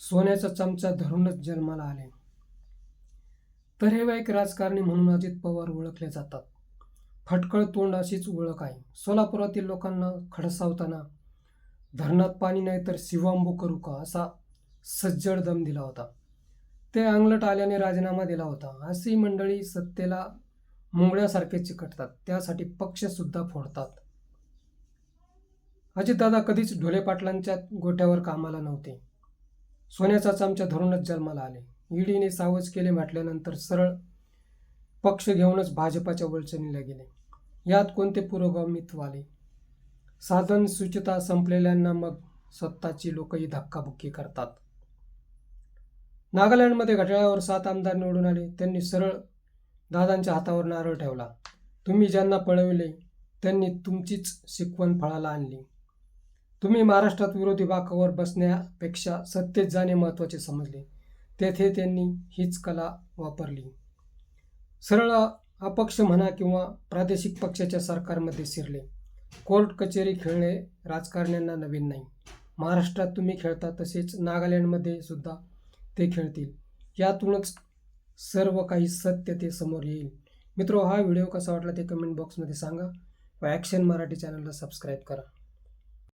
सोन्याचा चमचा धरूनच जन्माला आले. तर हे एक राजकारणी म्हणून अजित पवार ओळखले जातात. फटकळ तोंड अशीच ओळख आहे. सोलापुरातील लोकांना खडसावताना धरणात पाणी नाही तर शिवांबू करू का असा सज्जड दम दिला होता. ते अंगलट आल्याने राजीनामा दिला होता. अशी मंडळी सत्तेला मुंगळ्यासारखे चिकटतात. त्यासाठी पक्ष सुद्धा फोडतात. अजितदादा कधीच ढोले पाटलांच्या गोट्यावर कामाला नव्हते. सोन्याचा चमचा धरूनच जन्माला आले. ईडीने सावज केले म्हटल्यानंतर सरळ पक्ष घेऊनच भाजपाच्या वळचणीला गेले. यात कोणते पुरोगामित्व आले? साधन सुचिता संपलेल्यांना मग स्वतःची लोकही धक्काबुक्की करतात. नागालँडमध्ये घड्याळावर सात आमदार निवडून आले. त्यांनी सरळ दादांच्या हातावर नारळ ठेवला. तुम्ही ज्यांना पळविले त्यांनी तुमचीच शिकवण फळाला आणली. तुम्ही महाराष्ट्रात विरोधी बाकावर बसण्यापेक्षा सत्तेत जाणे महत्त्वाचे समजले. तेथे त्यांनी हीच कला वापरली. सरळ अपक्ष म्हणा किंवा प्रादेशिक पक्षाच्या सरकारमध्ये शिरले. कोर्ट कचेरी खेळणे राजकारण्यांना नवीन नाही. महाराष्ट्रात तुम्ही खेळता तसेच नागालँडमध्ये सुद्धा ते खेळतील. यातूनच सर्व काही सत्य ते समोर येईल. मित्रो हा व्हिडिओ कसा वाटला ते कमेंट बॉक्समध्ये सांगा व ॲक्शन मराठी चॅनलला सबस्क्राईब करा.